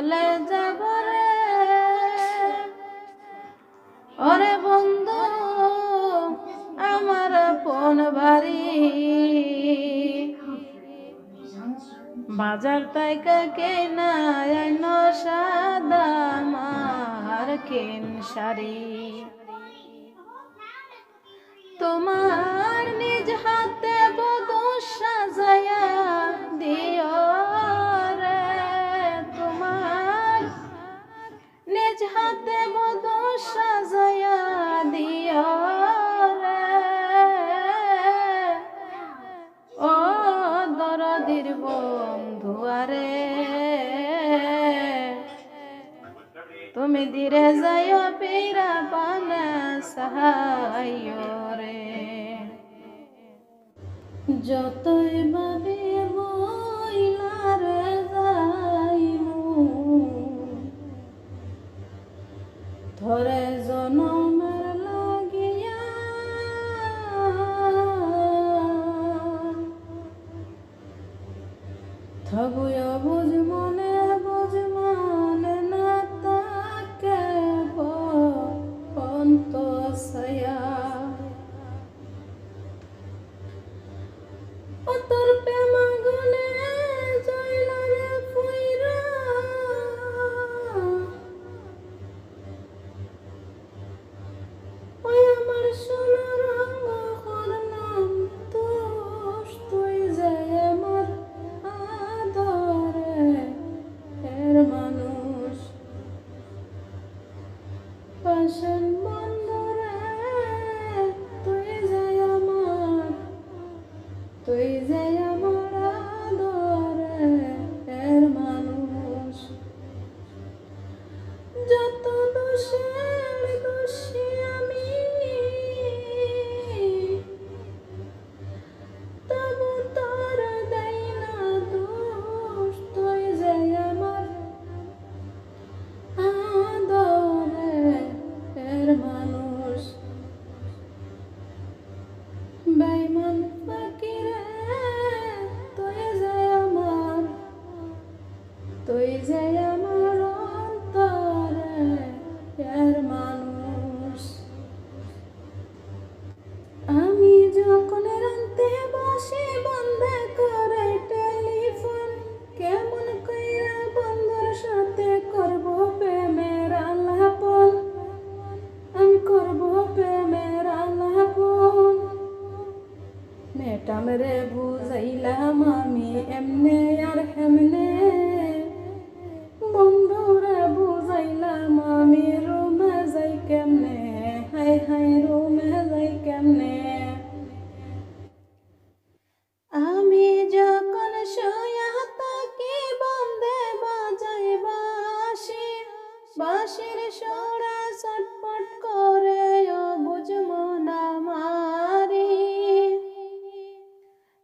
চলে যাব রে। ওরে বন্ধু, আমার কোন বাড়ি। বাজার তাইকা কে না সাদা মার কেন শাড়ি? পানা সাহায্য রে। যতই ভাবে জনমের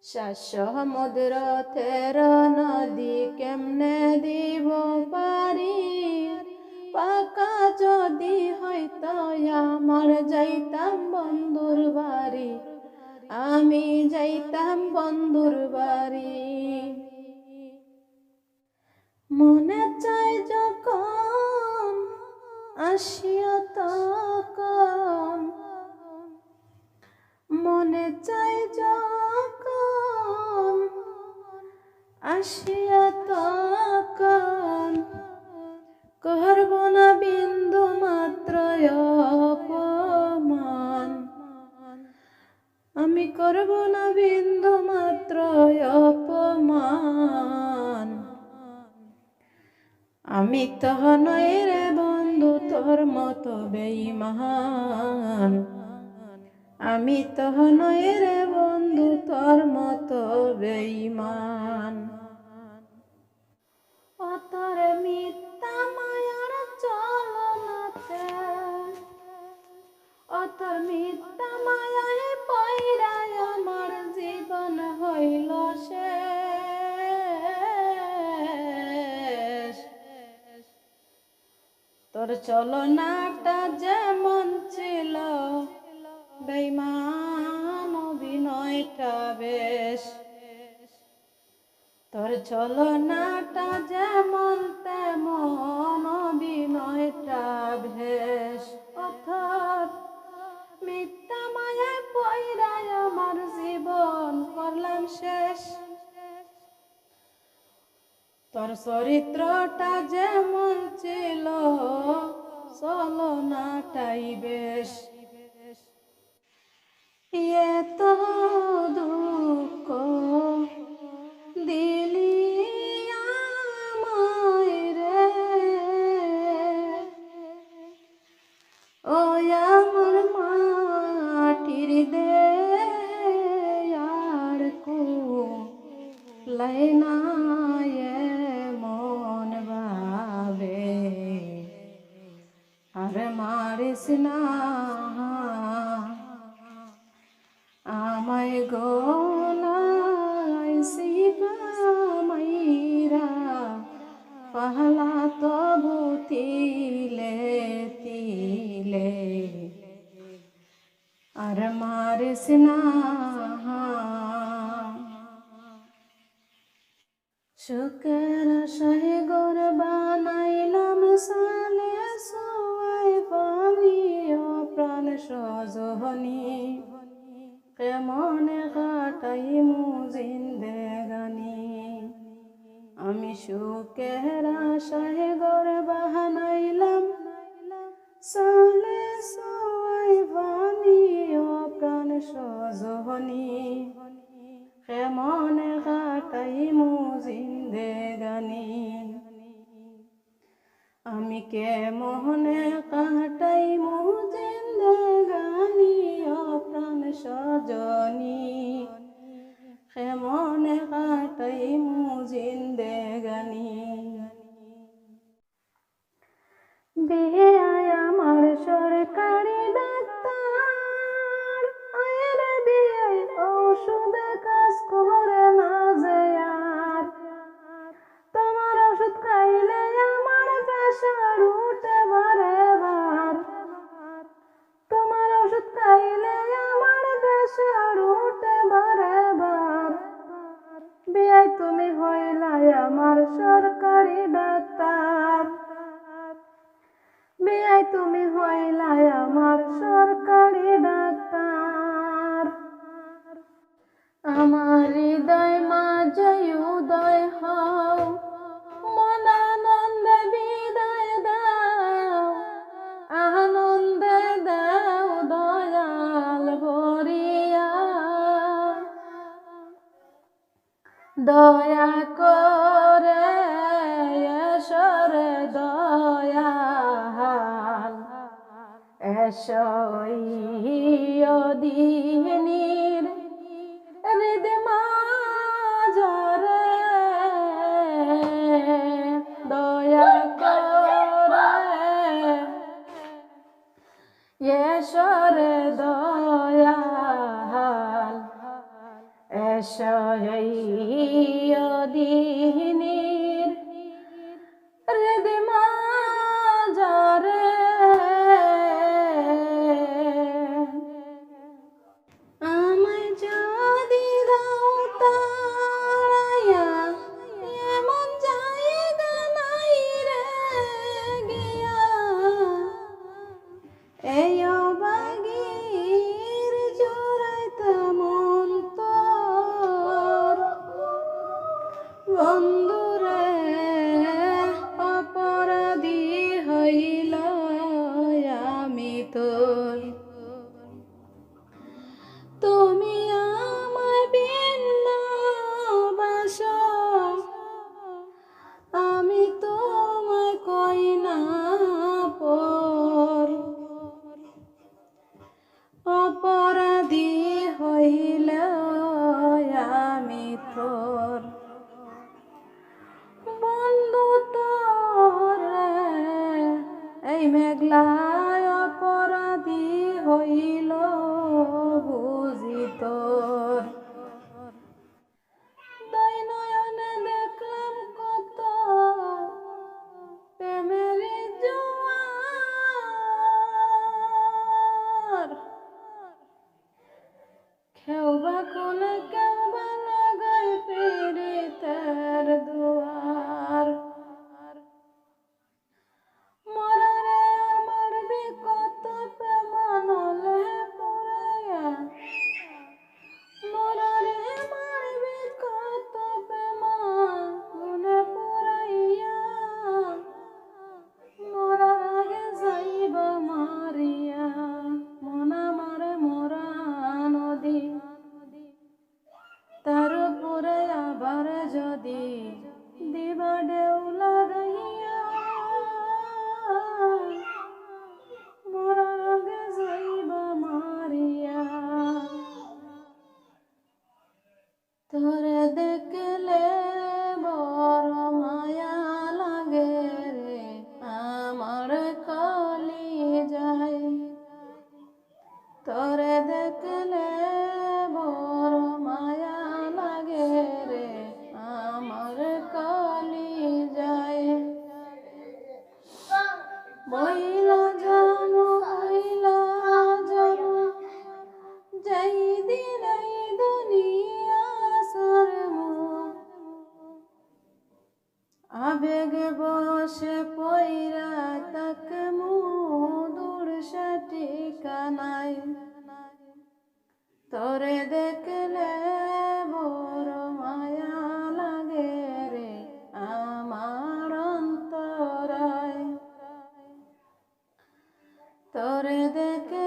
সমুদ্র তের নদী কেমনে দিব পারি? পাকা যদি হয়তো আমার যাইতাম বন্ধুর বাড়ি, আমি যাইতাম বন্ধুর বাড়ি। মনে চাই যখন আসিয়া তখন আসিয়া তখন করব না বিন্দু মাত্র অপমান। আমি করব না বিন্দু মাত্র অপমান। আমি তো নই রে বন্ধু, তোর মতো বেইমান আমি তো নই রে বন্ধু, তোর মতো বেইমান তোর মিথ্যা মায়ায় পয়রায় আমার জীবন হইল শেষ। তোর চলনাটা যেমন ছিল বেমান অভিনয়টা বেশ। তোর চলনাটা যেমন তেমন অভিনয়টা বেশ। তোর চরিত্রটা যেমন ছিল চলনাটাই বেশ। এত দুঃখ দিলি আমায় রে। ও আমার মাটির দে আর কো লাইনা জোসনা আমায় গোলায় শিবা মাইরা পাহলা তবু তিলে তিলে। আর মারসনা সুখের আশায় গর বাহানাইলাম। সালে সবাই বানিও প্রাণ সজহনি। কেমনে কাটাই মু জিন্দেগানি আমি কেমনে কাটাই মু জিন্দেগানি মেঘলা তোরে দেখলে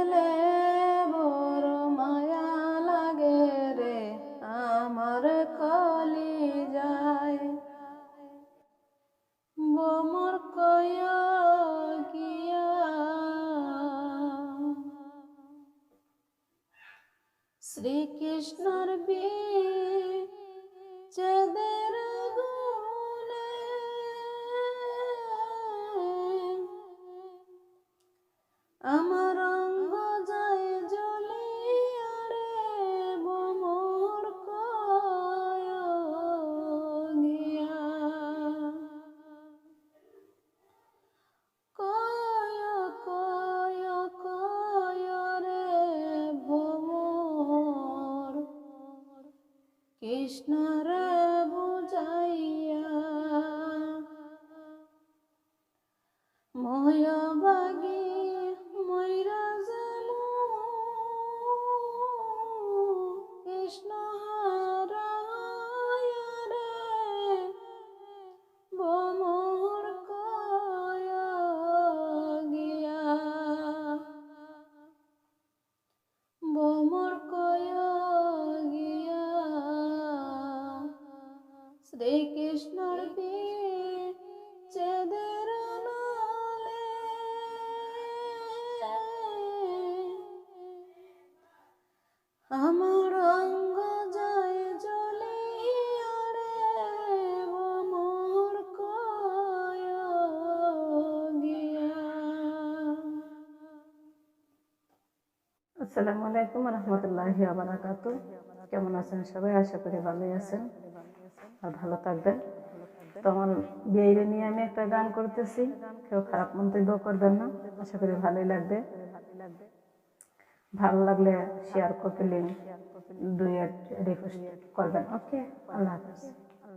কৃষ্ণ রে বুঝাইয়া ময় বাগি ময়রা যামু শ্রীকৃষ্ণর চেদের নালে। আমার অঙ্গ যায় জ্বলিয়া রে মোর গিয়া আসসালামু আলাইকুম রহমতুল্লাহি আবরাকাত কেমন আছেন সবাই? আশা করি ভালোই আছেন। আর ভালো থাকবেন। তখন বিয়ে নিয়ে আমি একটা গান করতেছি। কেউ খারাপ মন্তব্য করবেন না। আশা করি ভালোই লাগবে। ভালো লাগলে শেয়ার করতে লিঙ্ক দুই রিকোয়েস্ট করবেন। ওকে আল্লাহ হাফিজ।